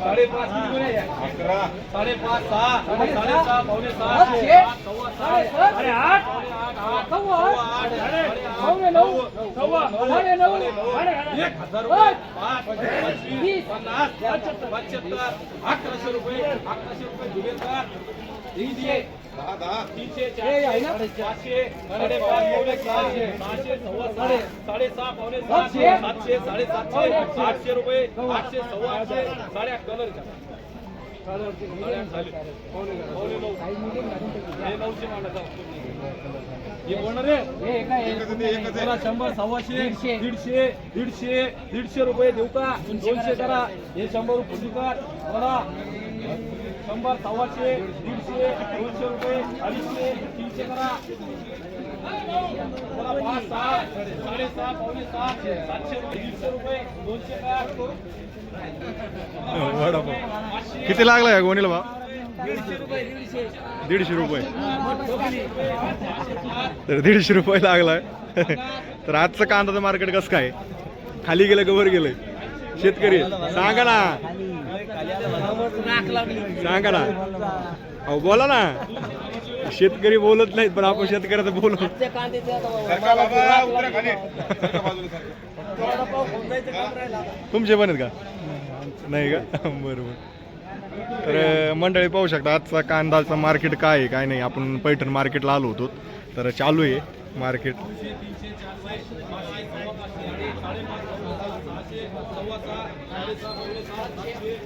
साडेपाच अकरा साडेपाच सहा साडेसहा पावणे सात, सव्वा सहा साडेसात. आठ, सव्वा आठ. पावणे नऊ. सव्वा नऊ, एक हजार पाच पंचवीस पन्नास पंच्याहत्तर अकराशे रुपये अकराशे रुपये दुबेकर साडेसहा पावणे सातशे. सातशे साडेसातशे आठशे. रुपये आठशे सव्वा आठशे कलर नऊशे मांडायचा शंभर सव्वाशे दीडशे. दीडशे दीडशे दीडशे रुपये देऊ का? दोनशे करा. हे शंभर रुपये फुटी कर बोला. शंभर सव्वाशे दीडशे दोनशे रुपये अडीचशे तीनशे करा. पाच सहा साडेसहा पावणे सहा सातशे रुपये दीडशे रुपये दोनशे करा. किती लागला या गोणीला भाव? दीडशे रुपये तर दीडशे रुपये लागलाय. तर आजचं कांद्याचं मार्केट कसं काय? खाली गेलं का वर गेलंय शेतकरी. सांगा ना. सांगा ना. अहो बोला ना. शेतकरी बोलत नाहीत पण आपण शेतकऱ्याचं बोलू. सरका बाबा उतरा खाली. सरका बाजूला सरका. तुमचे पण आहेत का? नाही का? बरोबर. तर मंडळी पाहू शकता आजचा कांदाचं मार्केट काय आहे काय नाही. आपण पैठण मार्केटला आलो होतो. तर चालू आहे मार्केट.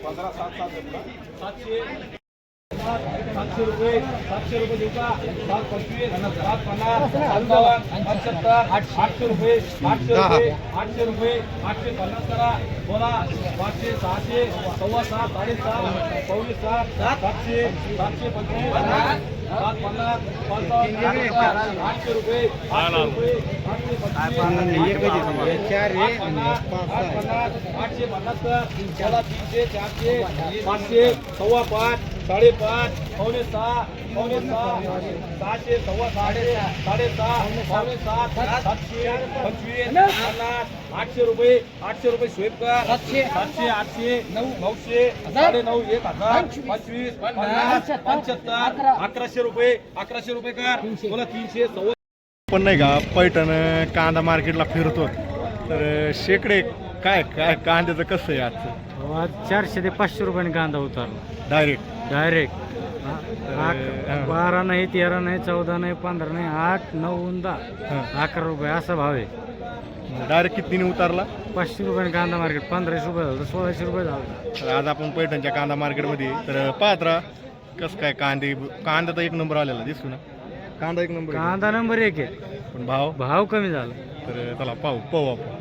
पंधरा सात सात आहेत का? सातशे सात सातशे रुपये सातशे रुपये देऊ का सात पंचवीस सात पन्नास पंचावन्न पंच्याहत्तर आठशे रुपये आठशे रुपये आठशे रुपये आठशे पन्नास करा बोला पाचशे सहाशे सव्वा सहा साडेसहा पावणे सात सातशे सातशे पंचवीस सात पन्नास पंचावन्न आठशे रुपये आठशे रुपये आठशे पंचवीस चार हे पन्नास, आठ पन्नास, आठशे पन्नाहत्तर तीनशे चारशे पाचशे सव्वा पाच साडेपाच पावणे सहा पावणे सहा सहाशे सव्वा सहाशे साडेसहा पावणे सात सातशे पंचवीस पन्नास आठशे रुपये आठशे रुपये स्वेप कर. सातशे. सातशे आठशे नऊ नऊशे साडे नऊ एक हजार पंचवीस पन्नास पंच्याहत्तर अकराशे रुपये अकराशे रुपये कर. बोला तीनशे सव्वा पण नाही का पैठण कांदा मार्केटला फिरतो. तर शेकडे काय काय कांद्याचं कसं आहे आजचं? आज चारशे ते पाचशे रुपयाने कांदा उतारला. Direct direct. बारा नाही तेरा नाही चौदा नाही पंधरा नाही आठ नऊ. दहा. अकरा रुपये असा भाव आहे. डायरेक्ट कितीने उतारला? पाचशे रुपयाने कांदा मार्केट पंधराशे रुपये झालं सोळाशे रुपये झालं. तर आज आपण पैठणच्या कांदा मार्केटमध्ये तर पाहत राहा कसं काय कांदे कांदा तर एक नंबर आलेला दिसतो ना. कांदा एक नंबर आहे. कांदा नंबर एक आहे. पण भाव? भाव कमी झाला. तर चला पाहू पाहू आपण.